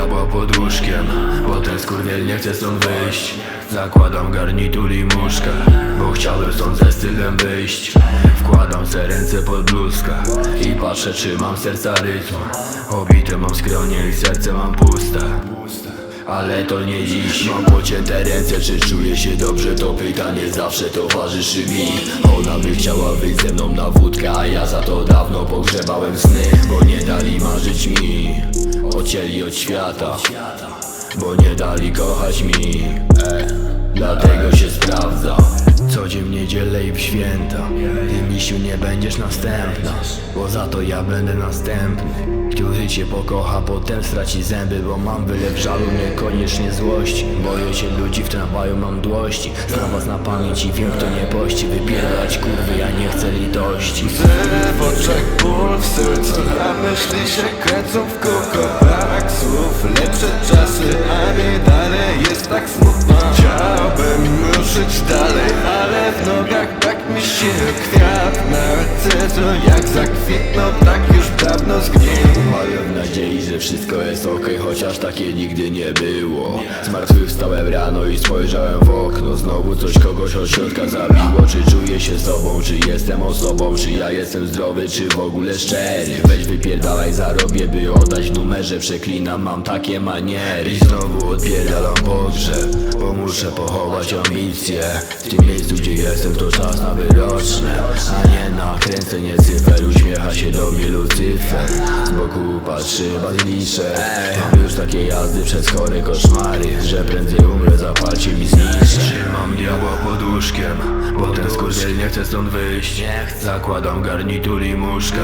diabła pod łóżkiem Bo ten skurwiel nie chce stąd wyjść. Zakładam garnitur i muszkę Bo chciałbym stąd ze stylem wyjść. Wkładam se ręce pod bluzkę I patrzę czy mam serca rytm. Obite mam skronie i serce mam puste. Ale to nie dziś. Mam pocięte ręce, czy czuję się dobrze? To pytanie zawsze towarzyszy mi. Ona by chciała wyjść ze mną na wódkę A ja za to dawno pogrzebałem sny Bo nie dali marzyć mi Odcięli od świata Bo nie dali kochać mi. Dlatego się sprawdza Co dzień niedzielę i w święta Nie będziesz następna Bo za to ja będę następny. Który cię pokocha, potem straci zęby Bo mam wylew żalu, niekoniecznie złości. Boję się ludzi, w tramwaju mam dłości. Znam was na pamięć i wiem kto nie pości. Wypierdalać kurwy, ja nie chcę litości. Łzy w oczach, ból w sercu A myśli się kręcą w kółko Brak słów, lepsze czasy A nie dalej jest tak smutno. Chciałbym ruszyć dalej Ale w nogach brak mi sił Kwiat narcyzu jak zakwitnął Tak już dawno zgnił Małem nadziei, że wszystko jest okej, chociaż takie nigdy nie było. Zmartwychwstałem rano i spojrzałem w okno. Znowu coś kogoś od środka zabiło. Czy czuję się sobą, czy jestem osobą? Czy ja jestem zdrowy, czy w ogóle szczery? Weź wypierdalaj, zarobię, by oddać numerze. Przeklinam, mam takie maniery. I znowu odpierdalam pogrzeb Bo muszę pochować ambicje W tym miejscu, gdzie jestem, to czas na wyroczne A nie na kręcenie cyfer Uśmiecha się do mnie Lucyfer. Z boku patrzy bazylisze. Mam już takie jazdy przez chore koszmary Że prędzej umrę, zapalcie mi zniszczę Trzymam diabła pod łóżkiem Bo ten skurwiel nie chce stąd wyjść. Zakładam garnitur i muszkę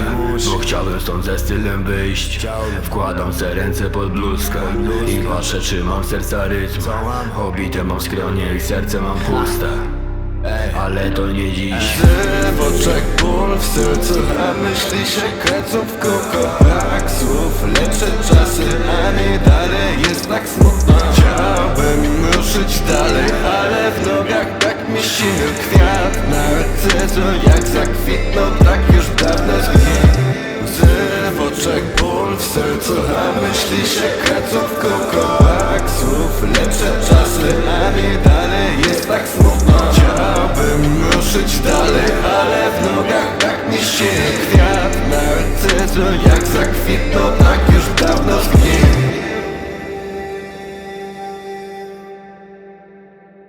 Bo chciałbym stąd ze stylem wyjść. Wkładam se ręce pod bluzkę I patrzę czy mam serca rytm. Obite mam skronie i serce mam puste Ale to nie dziś. Oczach, ból w sercu A myśli się kręcą w kółko Brak słów, lepsze czasy A nie dalej jest tak smutno. Chciałbym ruszyć dalej Ale w nogach brak mi sił Kwiat narcyzu jak zakwitnął Tak już